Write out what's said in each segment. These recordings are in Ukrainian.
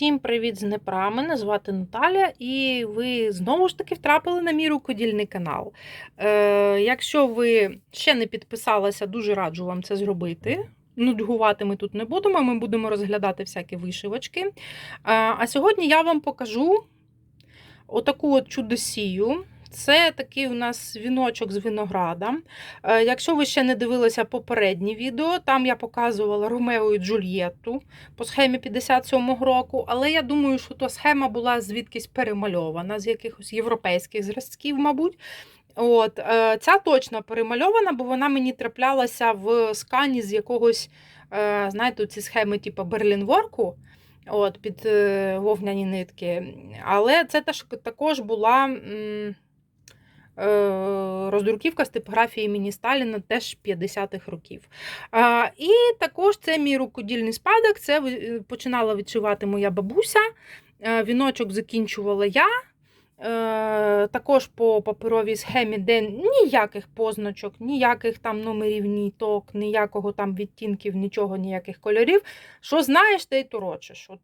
Всім привіт з Дніпра. Мене звати Наталя, і ви знову ж таки втрапили на мій рукодільний канал. Е, якщо ви ще не підписалися, дуже раджу вам це зробити. Нудьгувати ми тут не будемо, ми будемо розглядати всякі вишивочки. Е, а сьогодні я вам покажу отаку от чудосію. Це такий у нас віночок з винограда. Е, Якщо ви ще не дивилися попереднє відео, там я показувала Ромео і Джульєтту по схемі 57-го року, але я думаю, що та схема була звідкись перемальована, з якихось європейських зразків, мабуть. От, е, Ця точно перемальована, бо вона мені траплялася в скані з якогось, е, знаєте, ці схеми, типу Берлінворку. От, під вовняні нитки. Але це також була роздруківка з типографії імені Сталіна теж 50-х років. І також це мій рукодільний спадок. Це ви- починала відшивати моя бабуся. Е, Віночок закінчувала я. Е, Також по паперовій схемі, де ніяких позначок, ніяких там номерів, ніток, ніякого там відтінків, нічого, ніяких кольорів. Що знаєш, те й торочиш. От,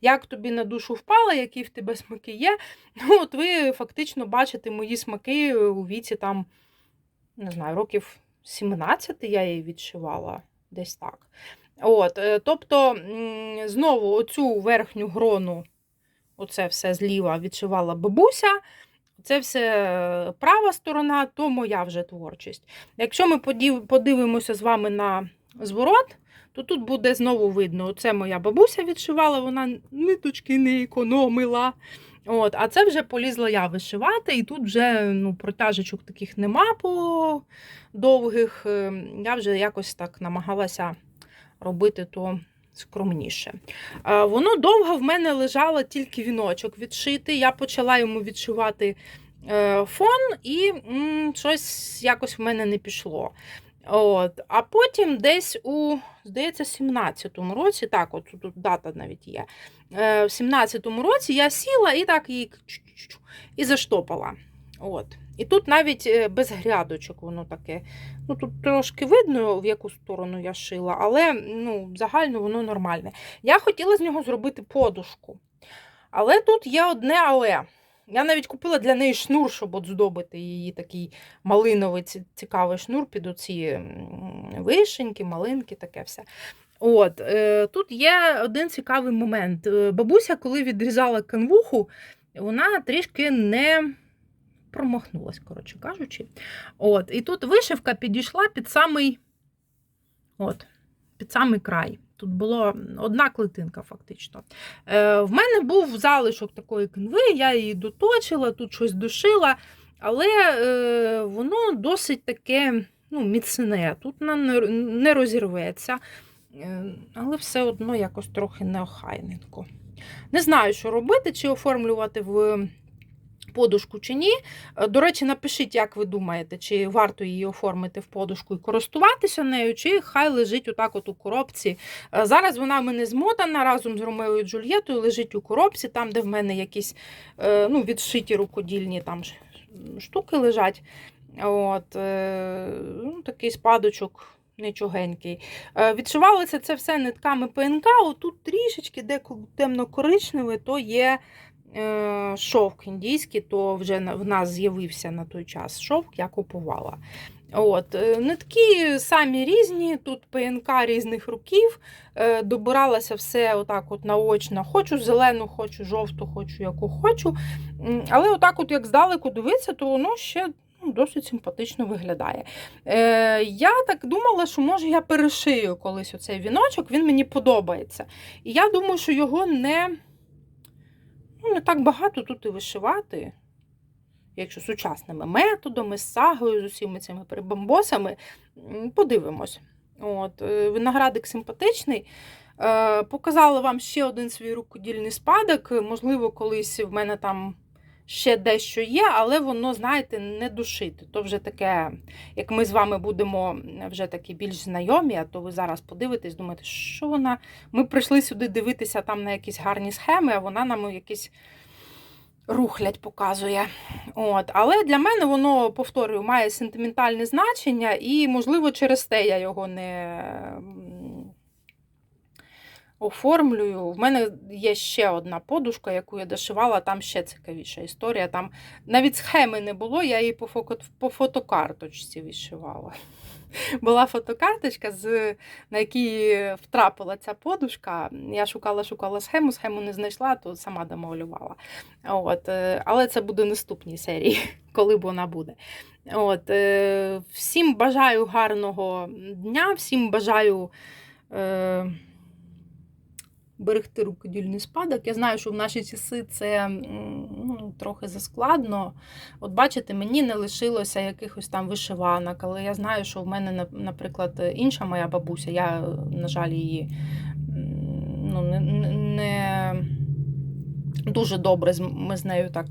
як тобі на душу впало, які в тебе смаки є. Ну, от ви фактично бачите мої смаки у віці там, не знаю, років 17 я її відшивала десь так. От, е, тобто, знову оцю верхню грону, оце все зліва відшивала бабуся. Це все е, права сторона, то моя вже творчість. Якщо ми подивимося з вами на зворот, то тут буде знову видно, це моя бабуся відшивала, вона ниточки не економила. От, а це вже полізла я вишивати, і тут вже ну, протяжечок таких нема по довгих. Е, Я вже якось так намагалася робити то скромніше. Воно довго в мене лежало тільки віночок відшитий. Я почала йому відшивати е, фон, і щось якось в мене не пішло. От. А потім десь у, здається, 17-му році, так, от тут дата навіть є. Е, В 17-му році я сіла і так її і заштопала. От. І тут навіть е, без грядочок воно таке. Ну, тут трошки видно, в яку сторону я шила, але ну, загально воно нормальне. Я хотіла з нього зробити подушку. Але тут є одне але. Я навіть купила для неї шнур, щоб от здобити її такий малиновий цікавий шнур під оці вишеньки, малинки, таке все. От, е, тут є один цікавий момент. Е, Бабуся, коли відрізала канвуху, вона трішки не промахнулась, коротше кажучи. От, і тут вишивка підійшла під самий, от, під самий край. Тут була одна клетинка, фактично. Е, в мене був залишок такої канви, я її доточила, тут щось дошила, але е, воно досить таке ну, міцне. Тут не розірветься, е, але все одно якось трохи неохайненько. Не знаю, що робити, чи оформлювати в подушку чи ні. Е, До речі, напишіть, як ви думаєте, чи варто її оформити в подушку і користуватися нею, чи хай лежить отак от у коробці. Е, Зараз вона в мене змотана разом з Ромео і Джульєтою, лежить у коробці, там, де в мене якісь е, ну, відшиті рукодільні там штуки лежать. От, ну, Такий спадочок. Нічогенький. Відшивалося це все нитками ПНК. Отут трішечки, де темно-коричневе, то є шовк індійський, то вже в нас з'явився на той час шовк, я купувала. От, е, Нитки самі різні, тут ПНК різних років. Е, Добиралася все отак от наочно. Хочу зелену, хочу жовту, хочу яку хочу. Але отак, от як здалеку дивитися, то воно ще ну, досить симпатично виглядає. Е, Я так думала, що може я перешию колись оцей віночок, він мені подобається. І я думаю, що його не, ну, не так багато тут і вишивати. Якщо сучасними методами, з сагою, з усіма цими прибамбосами, подивимось. От, е, виноградик симпатичний. Е, Показала вам ще один свій рукодільний спадок. Можливо, колись в мене там ще дещо є, але воно, знаєте, не душити. То вже таке, як ми з вами будемо вже такі більш знайомі, а то ви зараз подивитесь, думаєте, що вона. Ми прийшли сюди дивитися там на якісь гарні схеми, а вона нам якісь рухлядь показує. От. Але для мене воно, повторюю, має сентиментальне значення, і, можливо, через те я його не. Оформлюю. В мене є ще одна подушка, яку я дошивала, там ще цікавіша історія. Там навіть схеми не було, я її по, фоко- по фотокарточці вишивала. Була фотокарточка, з, на якій втрапила ця подушка. Я шукала, шукала схему, схему не знайшла, то сама домалювала. От, е, але це буде наступній серії, коли б вона буде. От, е, всім бажаю гарного дня, всім бажаю. Е, берегти рукодільний спадок. Я знаю, що в наші часи це ну, трохи заскладно. От бачите, мені не лишилося якихось там вишиванок, але я знаю, що в мене, наприклад, інша моя бабуся, я, на жаль, її ну, не, не- дуже добре ми з нею так.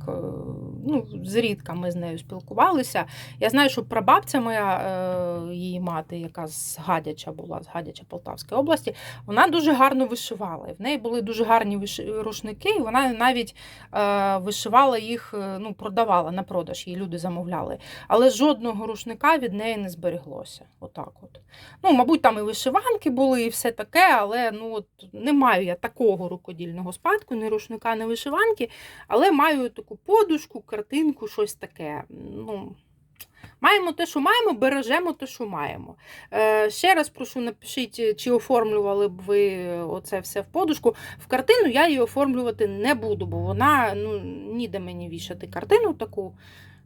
Ну, зрідка ми з нею спілкувалися. Я знаю, що прабабця моя, е, її мати, яка з Гадяча була, з Гадяча Полтавської області, вона дуже гарно вишивала. І в неї були дуже гарні рушники, і вона навіть е, вишивала їх, е, ну, продавала на продаж, її люди замовляли. Але жодного рушника від неї не збереглося. Отак от. Ну, мабуть, там і вишиванки були, і все таке, але ну, от, не маю я такого рукодільного спадку, ні рушника, ні вишиванки, але маю таку подушку, картинку, щось таке. Ну, Маємо те, що маємо, бережемо те, що маємо. Е, ще раз прошу, напишіть, чи оформлювали б ви оце все в подушку. В картину я її оформлювати не буду, бо вона ну, ніде мені вішати картину таку.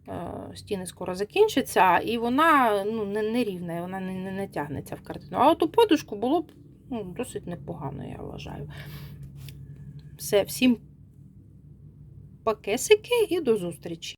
е, Стіни скоро закінчаться, і вона ну, не, не рівна, вона не, не, не тягнеться в картину. А от у подушку було б ну, досить непогано, я вважаю. Все, всім пакесики і до зустрічі!